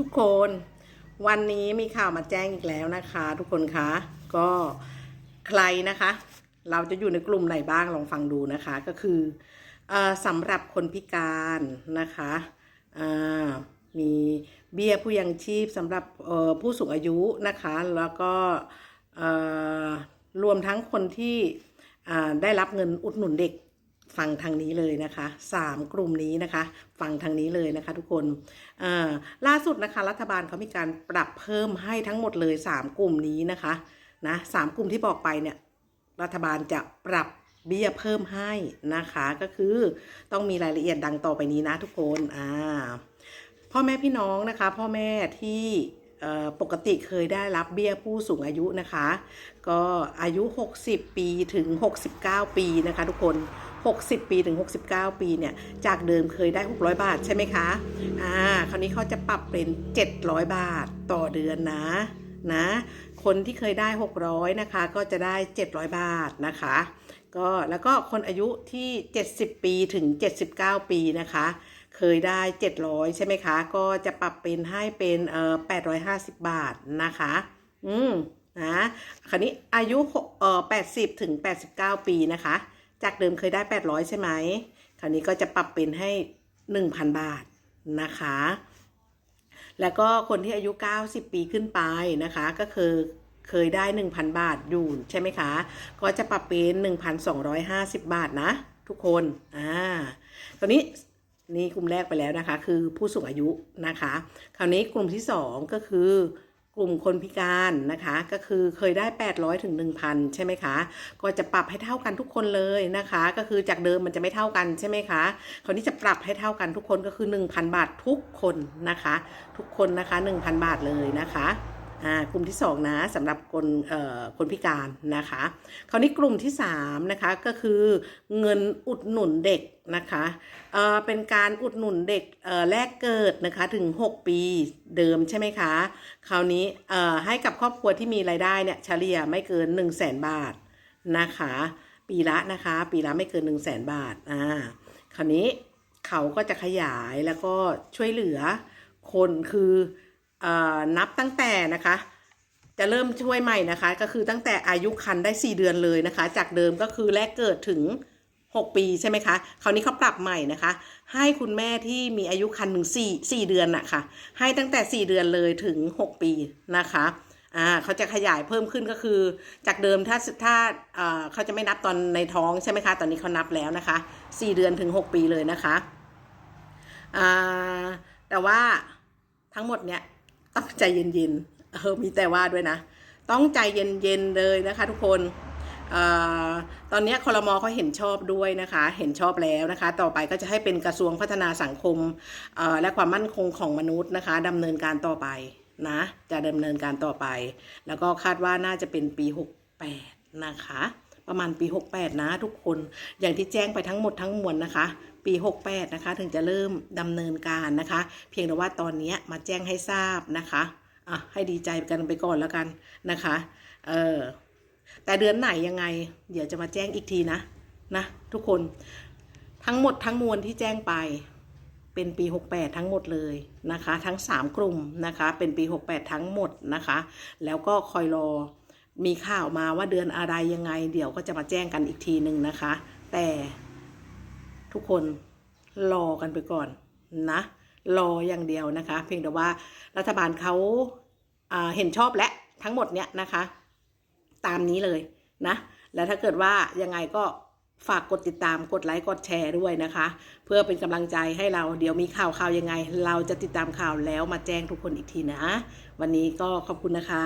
ทุกคนวันนี้มีข่าวมาแจ้งอีกแล้วนะคะ ทุกคนคะก็ใครนะคะ เราจะอยู่ในกลุ่มไหนบ้างลองฟังดูนะคะ ก็คืออสำหรับคนพิการนะคะมีเบี้ยผู้ยังชีพสำหรับผู้สูงอายุนะคะ แล้วก็รวมทั้งคนที่ได้รับเงินอุดหนุนเด็ก ฟังทางนี้เลยนะคะสามกลุ่มนี้นะคะ ฟังทางนี้เลยนะคะทุกคนล่าสุดนะคะรัฐบาลเขามีการปรับเพิ่มให้ทั้งหมดเลยสามกลุ่มนี้นะคะนะสามกลุ่มที่บอกไปเนี่ยรัฐบาลจะปรับเบี้ยเพิ่มให้นะคะก็คือต้องมีรายละเอียดดังต่อไปนี้นะทุกคนอ่าพ่อแม่พี่น้องนะคะ พ่อแม่ที่ปกติเคยได้รับเบี้ยผู้สูงอายุนะคะ ก็อายุ 60 ปีถึง 69 ปีนะคะทุกคน 60 ปีถึง 69 ปีเนี่ยจากเดิมเคยได้ 600 บาทใช่ไหมคะอ่าคราวนี้เขาจะปรับเป็น 700 บาทต่อเดือนนะนะคนที่เคยได้ 600นะคะก็จะได้ 700 บาทนะคะก็แล้วก็คนอายุที่ 70 ปีถึง 79 ปีนะคะ เคยได้ 700 ใช่ไหมคะ ก็จะปรับเป็นให้เป็นเอ่อ850 บาทนะคะ อืมนะคราวนี้อายุเอ่อ80 ถึง 89 ปีนะคะ จากเดิมเคยได้ 800 ใช่ไหมคราวนี้ก็จะปรับเป็นให้ 1,000 บาทนะคะ แล้วก็คนที่อายุ 90 ปีขึ้นไปนะคะ ก็คือเคยได้ 1,000 บาทอยู่ใช่ไหมคะ ก็จะปรับเป็น 1,250 บาทนะ ทุกคน อ่าคราวนี้นี่กลุ่มแรกไปแล้วนะคะ คือผู้สูงอายุนะคะ คราวนี้กลุ่มที่ 2 ก็คือ กลุ่มคนพิการนะคะ ก็คือเคยได้ 800ถึง1,000 ใช่ไหมคะ ก็จะปรับให้เท่ากันทุกคนเลยนะคะ ก็คือจากเดิมมันจะไม่เท่ากันใช่ไหมคะคราวนี้จะปรับให้เท่ากันทุกคนก็คือ 1,000 บาททุกคนนะคะ ทุกคนนะคะ 1,000 บาทเลยนะคะ กลุ่มที่สองนะสำหรับคนคนพิการนะคะ คราวนี้กลุ่มที่สามนะคะ ก็คือเงินอุดหนุนเด็กนะคะเเป็นการอุดหนุนเด็กแรกเกิดนะคะถึง 6 ปีเดิมใช่ไหมคะ คราวนี้ให้กับครอบครัวที่มีรายได้เนี่ยเฉลี่ยไม่เกิน 1 0 0 0 0แสนบาทนะคะ ปีละนะคะ ปีละไม่เกิน 1 0 0 0 0แสนบาทอ่าคราวนี้เขาก็จะขยายแล้วก็ช่วยเหลือคนคือ นับตั้งแต่นะคะ จะเริ่มช่วยใหม่นะคะ ก็คือตั้งแต่อายุคันได้ 4 เดือนเลยนะคะ จากเดิมก็คือแรกเกิดถึง 6 ปีใช่ไหมคะคราวนี้เขาปรับใหม่นะคะ ให้คุณแม่ที่มีอายุคันถึง4 4เดือนน่ะค่ะ ให้ตั้งแต่ 4 เดือนเลยถึง 6 ปีนะคะอ่าเขาจะขยายเพิ่มขึ้นก็คือ จากเดิมถ้าถ้าอ่าเขาจะไม่นับตอนในท้องใช่ไหมคะ ตอนนี้เขานับแล้วนะคะ 4 เดือนถึง 6 ปีเลยนะคะอ่าแต่ว่าทั้งหมดเนี้ย ต้องใจเย็นๆ เออ มีแต่ว่าด้วยนะ ต้องใจเย็นๆ เลยนะคะทุกคนออตอนนี้คอรมอเขาเห็นชอบด้วยนะคะ เห็นชอบแล้วนะคะ ต่อไปก็จะให้เป็นกระทรวงพัฒนาสังคมและความมั่นคงของมนุษย์นะคะดำเนินการต่อไปนะ จะดำเนินการต่อไป แล้วก็คาดว่าน่าจะเป็นปี 68 นะคะ ประมาณปี 68 นะทุกคน อย่างที่แจ้งไปทั้งหมดทั้งมวลนะคะ ปี 68 นะคะ ถึงจะเริ่มดำเนินการนะคะ เพียงแต่ว่าตอนนี้มาแจ้งให้ทราบนะคะอะให้ดีใจกันไปก่อนแล้วกันนะคะเออแต่เดือนไหนยังไง เดี๋ยวจะมาแจ้งอีกทีนะนะทุกคนทั้งหมดทั้งมวลที่แจ้งไปเป็นปี 68 ทั้งหมดเลยนะคะ ทั้ง 3 กลุ่มนะคะ เป็นปี 68 ทั้งหมดนะคะ แล้วก็คอยรอมีข่าวมาว่าเดือนอะไรยังไง เดี๋ยวก็จะมาแจ้งกันอีกทีหนึ่งนะคะ แต่ ทุกคนรอกันไปก่อนนะ รออย่างเดียวนะคะ เพียงแต่ว่ารัฐบาลเขาอ่าเห็นชอบและทั้งหมดเนี้ยนะคะ ตามนี้เลยนะ แล้วถ้าเกิดว่ายังไงก็ฝากกดติดตามกดไลค์กดแชร์ด้วยนะคะ เพื่อเป็นกำลังใจให้เราเดี๋ยวมีข่าวข่าวยังไง เราจะติดตามข่าวแล้วมาแจ้งทุกคนอีกทีนะ วันนี้ก็ขอบคุณนะคะ